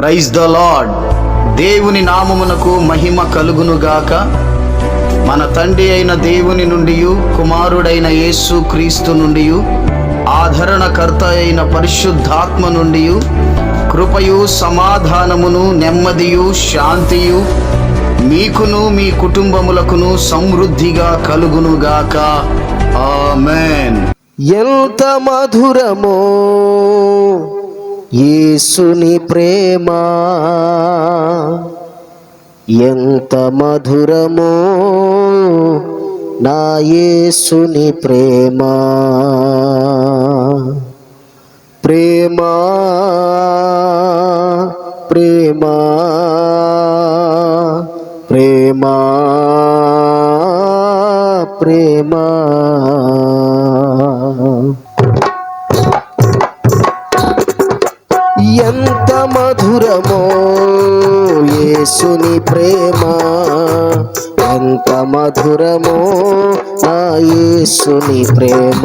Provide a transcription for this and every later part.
Praise the lord దేవుని నామమునకు మహిమ కలుగునుగాక. మన తండ్రి అయిన దేవుని నుండి కుమారుడైన యేసు క్రీస్తు నుండి ఆదరణకర్త అయిన పరిశుద్ధాత్మ నుండి కృపయు సమాధానమును నెమ్మదియు శాంతియు మీకును మీ కుటుంబములకును సమృద్ధిగా కలుగునుగాక. ఆమెన్. ఎంత మధురమో. యేసుని ప్రేమ ఎంత మధురమో నా యేసుని ప్రేమ. ప్రేమ ప్రేమ ప్రేమ ప్రేమ. ఎంత మధురమో యేసుని ప్రేమ. ఎంత మధురమో నా యేసుని ప్రేమ.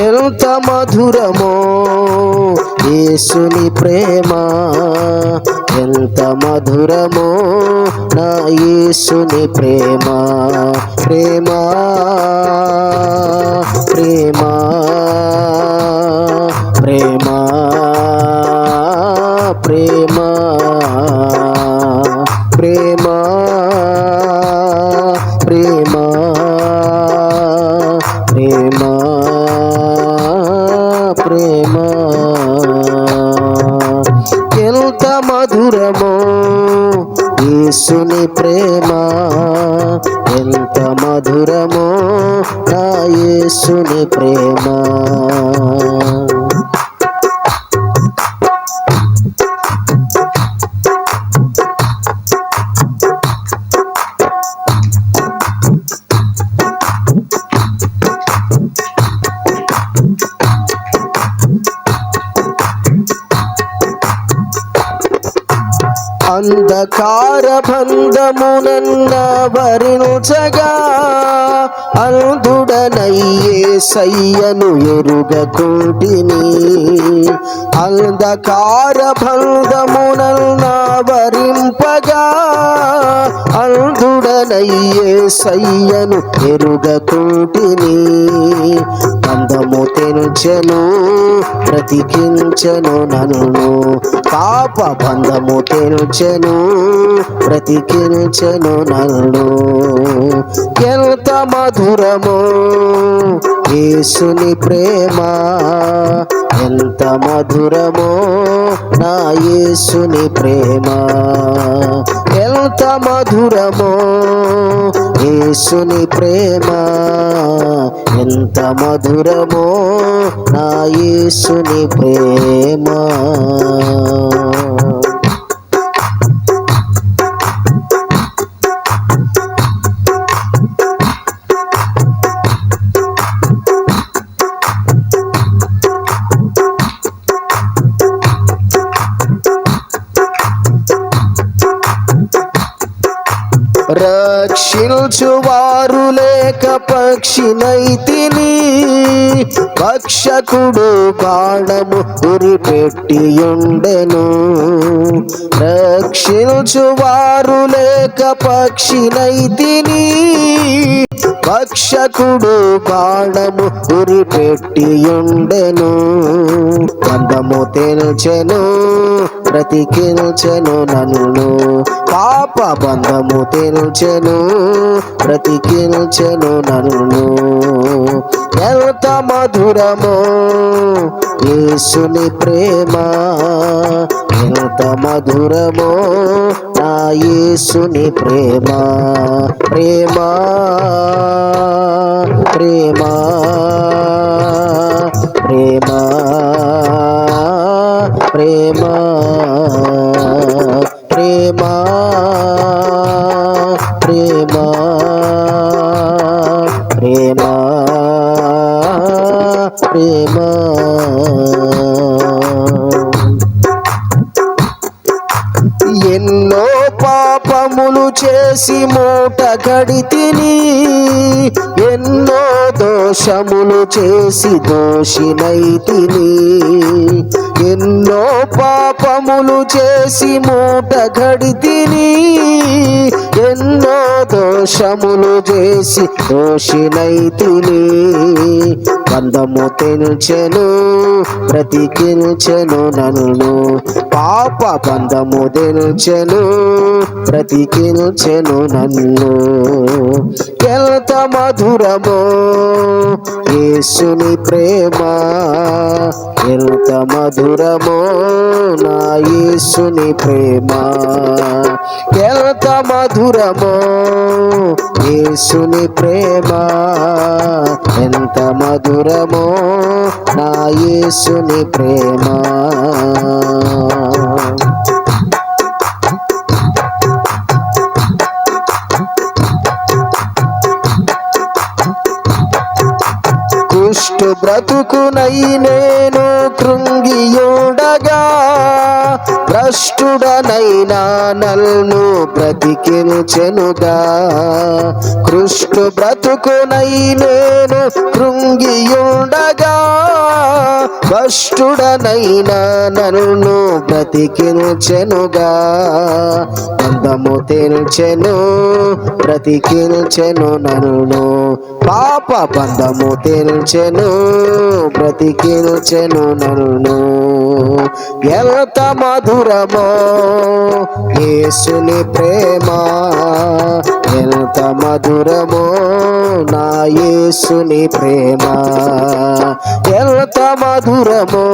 ఎంత మధురమో యేసుని ప్రేమ. ఎంత మధురమో నా యేసుని ప్రేమ. ప్రేమ ప్రేమ ప్రేమ. ప్రేమ ప్రేమ ప్రేమ ప్రేమ ప్రేమ. ఎంత మధురమో యేసుని ప్రేమ. ఎంత మధురమో నా యేసుని ప్రేమ. అంధకార బంధమునన్న వరించగా అందుడనయ్యే సయ్యను ఎరుగకోటిని అంధకార బంధమునన్న వరింపగా భక్తుడనయ్యే సయ్యను ఎరుగకుంటిని అందము తెంచెను బ్రతికించెను నన్ను పాప బంధము తెంచెను బ్రతికించెను నన్ను ఎంత మధురమో యేసుని ప్రేమ. ఎంత మధురమో నా యేసుని ప్రేమ. ఎంత మధురమో యేసుని ప్రేమ. ఎంత మధురమో నా యేసుని ప్రేమ. రక్షించువారు లేక పక్షినైతిని పక్షకుడు బాణము ఉరిపెట్టి ఉండెను రక్షించువారు లేక పక్షినైతిని పక్షకుడు బాణము ఉరిపెట్టి ఉండెను బంధము తెల్చెను బ్రతికిల్చెను నన్ను పాప బంధము తెల్చెను బ్రతికిల్చెను నన్ను ఎంత మధురమో యేసుని ప్రేమ. ఎంత మధురమో నా యేసుని ప్రేమ ప్రేమ. ప్రేమ ప్రేమ ప్రేమ ప్రేమ. ఎన్నో పాపములు చేసి మూట గడితిని ఎన్నో దోషములు చేసి దోషినైతిని ఎన్నో పాపములు చేసి మూట గడితిని ఎన్నో దోషములు చేసి దోషినైతిని బంధము తెనుచెను బ్రతికిల్చెను నన్ను. పాప బంధము తెనుచెను బ్రతికిల్చెను నన్ను. ఎంత మధురమో యేసుని ప్రేమ. ఎంత మధురమో నా యేసుని ప్రేమ. ఎంత మధురమో యేసుని ప్రేమ. ఎంత మధురమో నా యేసుని ప్రేమ. కుష్టు బ్రతుకునై నేను కృంగియుండగా భ్రష్టుడనైనా నల్ను బ్రతికించెనుగా. కృష్ణు బ్రతుకునై నేను కృంగియుండగా భ్రష్టుడనైనా నన్ను బ్రతికించెనుగా. పాపము తెల్చెను బ్రతికించెను నన్ను. పాప బంధము తెల్చెను బ్రతికించెను నన్ను. ఎంత మధురమో యేసుని ప్రేమ. ఎంత మధురమో నా యేసుని ప్రేమ. ఎంత మధురమో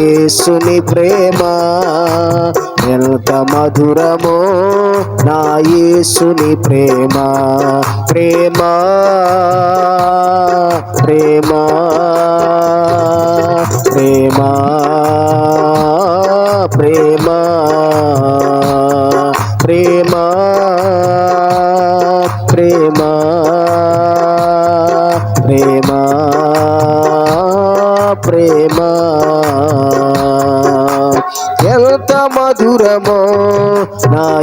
యేసుని ప్రేమ. ఎంత మధురమో నా యేసుని ప్రేమ. ప్రేమ ప్రేమ. ప్రేమ ప్రేమ ప్రేమ.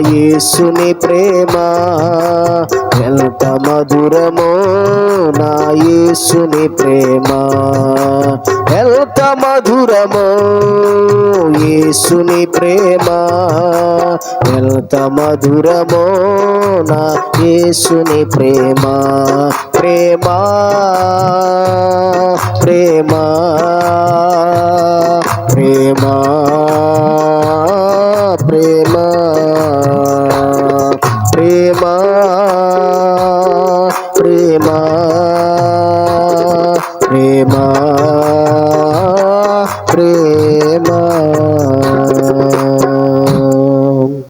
యేసుని ప్రేమ. ఎంత మధురమో నా యేసుని ప్రేమ. ఎంత మధురమో యేసుని ప్రేమ. ఎంత మధురమో నా యేసుని ప్రేమ. ప్రేమ ప్రేమ ప్రేమ. ಪ್ರೇಮ